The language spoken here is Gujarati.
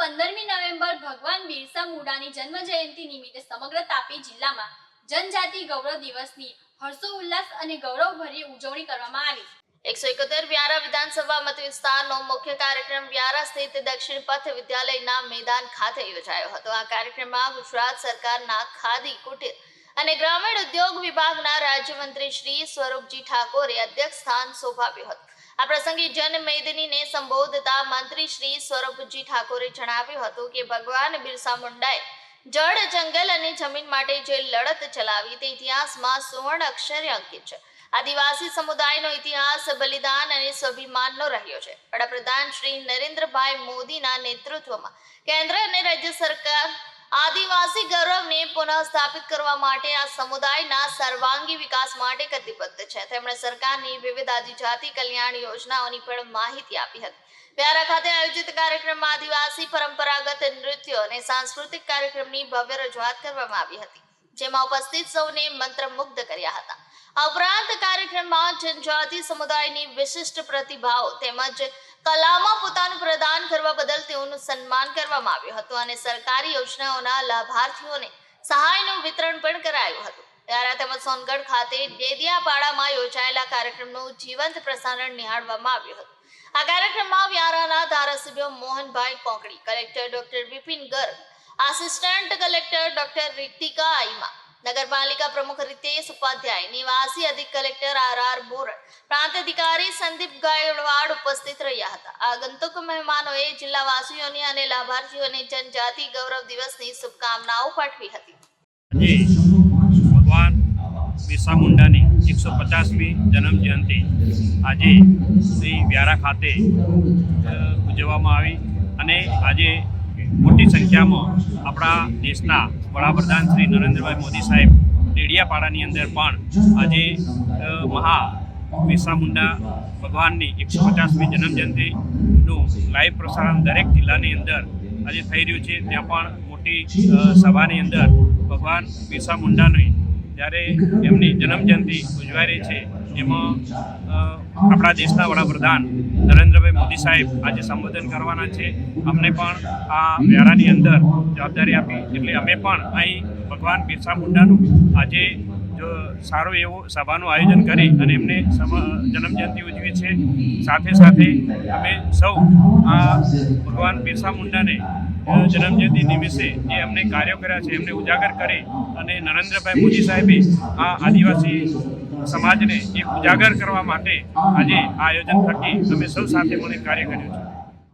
પંદરમી નવેમ્બર ભગવાન બિરસા મુંડાની જન્મ જયંતિ નિમિત્તે સમગ્ર તાપી જિલ્લામાં જનજાતિ ગૌરવ દિવસની હર્ષોલ્લાસ અને ગૌરવભરી ઉજવણી કરવામાં આવી. એકસો એકોતેર વ્યારા વિધાનસભા મત વિસ્તારનો મુખ્ય કાર્યક્રમ વ્યારા સ્થિત દક્ષિણ પથ વિદ્યાલયના મેદાન ખાતે યોજાયો હતો. આ કાર્યક્રમમાં ગુજરાત સરકારના ખાદી, કુટીર અને ગ્રામીણ ઉદ્યોગ વિભાગના રાજ્યમંત્રી શ્રી સ્વરૂપજી ઠાકોરે અધ્યક્ષ સ્થાન શોભાવ્યું હતું. આ પ્રસંગે જનમેદનીને સંબોધતા મંત્રી શ્રી સૌરભજી ઠાકોરે જણાવ્યું હતું કે ભગવાન બિરસા મુંડાએ જળ, જંગલ અને જમીન માટે જે લડત ચલાવી તે ઇતિહાસમાં સુવર્ણ અક્ષરે અંકિત છે. આદિવાસી સમુદાયનો ઇતિહાસ બલિદાન અને સ્વાભિમાનનો રહ્યો છે. વડાપ્રધાન શ્રી નરેન્દ્રભાઈ મોદીના નેતૃત્વમાં કેન્દ્ર અને રાજ્ય સરકાર આદિવાસી ગૌરવને પુનઃસ્થાપિત કરવા માટે આ સમુદાયના સર્વાંગી વિકાસ માટે કટિબદ્ધ છે. તેમણે સરકારની વિવિધ આદિજાતિ કલ્યાણ યોજનાઓની પણ માહિતી આપી હતી. વ્યારા ખાતે આયોજિત કાર્યક્રમમાં આદિવાસી પરંપરાગત નૃત્યો અને સાંસ્કૃતિક કાર્યક્રમની ભવ્ય રજૂઆત કરવામાં આવી હતી, જેમાં ઉપસ્થિત સૌને મંત્રમુગ્ધ કર્યા હતા. આ ઉપરાંત કાર્યક્રમમાં જનજાતિ સમુદાયની વિશિષ્ટ પ્રતિભાઓ તેમજ કલામાં પોતાનું પ્રદાન કરવા બદલ તેઓનું સન્માન કરવામાં આવ્યું હતું અને સરકારી યોજનાઓના લાભાર્થીઓને સહાયનું વિતરણ પણ કરાયું હતું. ત્યારે તેમજ સોનગઢ ખાતે ડેડિયાપાડામાં યોજાયેલા કાર્યક્રમનું જીવંત પ્રસારણ નિહાળવામાં આવ્યું હતું. આ કાર્યક્રમમાં વ્યારાના ધારાસભ્ય Mohanbhai Konkadi collector doctor Vipin Garg, assistant collector doctor Ritika Aima, નગરપાલિકા પ્રમુખ રીતેશ ઉપાધ્યાય, નિવાસી અધિક કલેક્ટર આર આર બોરડ, પ્રાંત અધિકારી સંદીપ ગાયડવાડ ઉપસ્થિત રહ્યા. આગંતુક મહેમાનોએ જિલ્લાવાસીઓને અને લાભાર્થીઓને જનજાતિ ગૌરવ દિવસની શુભકામનાઓ પાઠવી હતી. ભગવાન બિરસા મુંડાની એકસો પચાસમી જન્મ જયંતિ આજે શ્રી વ્યારા ખાતે ઉજવવામાં આવી અને આજે મોટી સંખ્યામાં આપણા દેશના વડાપ્રધાન શ્રી નરેન્દ્રભાઈ મોદી સાહેબ ડેડિયાપાડાની અંદર પણ આજે મહા બિરસા મુંડા ભગવાનની એકસો પચાસમી જન્મ જયંતિનું લાઈવ પ્રસારણ દરેક જિલ્લાની અંદર આજે થઈ રહ્યું છે. ત્યાં પણ મોટી સભાની અંદર ભગવાન બિરસા મુંડાની જ્યારે એમની જન્મજયંતિ ઉજવાઈ રહી છે, એમાં આપણા દેશના વડાપ્રધાન નરેન્દ્રભાઈ મોદી સાહેબ આજે સંબોધન કરવાના છે. અમને પણ આ વ્યારાની અંદર જવાબદારી આપી. એટલે અમે પણ અહીં ભગવાન બિરસા મુંડાનું આજે જો સારું એવું સભાનું આયોજન કરી અને એમને જન્મજયંતિ ઉજવી છે, સાથે સાથે અમે સૌ આ ભગવાન બિરસા મુંડાને જન્મજયંતિ નિમિત્તે જે અમને કાર્યો કર્યા છે, એમને ઉજાગર કરી અને નરેન્દ્રભાઈ મોદી સાહેબે આ આદિવાસી સમાજને એક ઉજાગર કરવા માટે આજે આ આયોજન થકી અમે સૌ સાથે મળીને કાર્ય કર્યું છે.